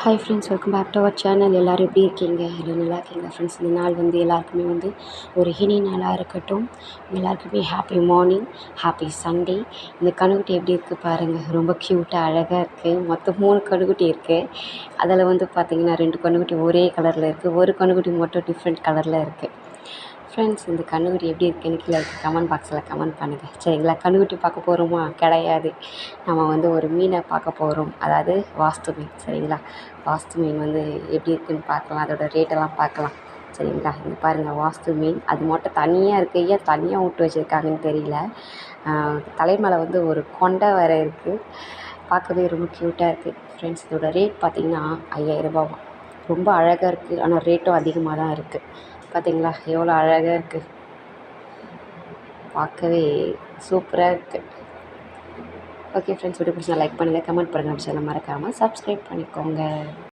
Hi friends welcome back to our channel எல்லோரும் எப்படி இருக்கீங்க? எல்லாம் நல்லா இருக்கீங்க ஃப்ரெண்ட்ஸ் இந்த நாள் வந்து எல்லாருக்குமே வந்து ஒரு இனி நாளாக இருக்கட்டும். எல்லாருக்குமே ஹாப்பி மார்னிங் ஹாப்பி சண்டே இந்த கணுக்குட்டி எப்படி இருக்குது பாருங்கள் ரொம்ப க்யூட்டாக அழகாக இருக்குது மொத்தம் மூணு கணுக்குட்டி இருக்குது அதில் வந்து பார்த்திங்கன்னா ரெண்டு கணுக்குட்டி ஒரே கலரில் இருக்குது ஒரு கணுக்குட்டி மட்டும் டிஃப்ரெண்ட் கலரில் இருக்குது ஃப்ரெண்ட்ஸ் இந்த கண்ணுக்குட்டி எப்படி இருக்குன்னு கீழே இருக்க கமெண்ட் பாக்ஸில் கமெண்ட் பண்ணுங்கள் சரிங்களா? கண்ணுக்குட்டி பார்க்க போகிறோமா கிடையாது. நம்ம வந்து ஒரு மீனை பார்க்க போகிறோம் அதாவது வாஸ்து மீன். சரிங்களா? வாஸ்து மீன் வந்து எப்படி இருக்குன்னு பார்க்கலாம். அதோட ரேட்டெல்லாம் பார்க்கலாம். சரிங்களா? இங்கே பாருங்கள் வாஸ்து மீன். அது மட்டும் தனியாக இருக்குது ஏன் தனியாக விட்டு வச்சுருக்காங்கன்னு தெரியல. தலைமலை வந்து ஒரு கொண்டை வேறு இருக்குது பார்க்கவே ரொம்ப க்யூட்டாக இருக்குது ஃப்ரெண்ட்ஸ் இதோட ரேட் பார்த்திங்கன்னா ஐயாயிரரூபா ரொம்ப அழகாக இருக்குது ஆனால் ரேட்டும் அதிகமாக தான் இருக்குது பார்த்தீங்களா எவ்வளோ அழகாக இருக்குது பார்க்கவே சூப்பராக இருக்குது ஓகே ஃப்ரெண்ட்ஸ் வீடியோ பிடிச்சா லைக் பண்ணுங்கள் கமெண்ட் பண்ணுங்கள் சேனல் மறக்காமல் சப்ஸ்கிரைப் பண்ணிக்கோங்க.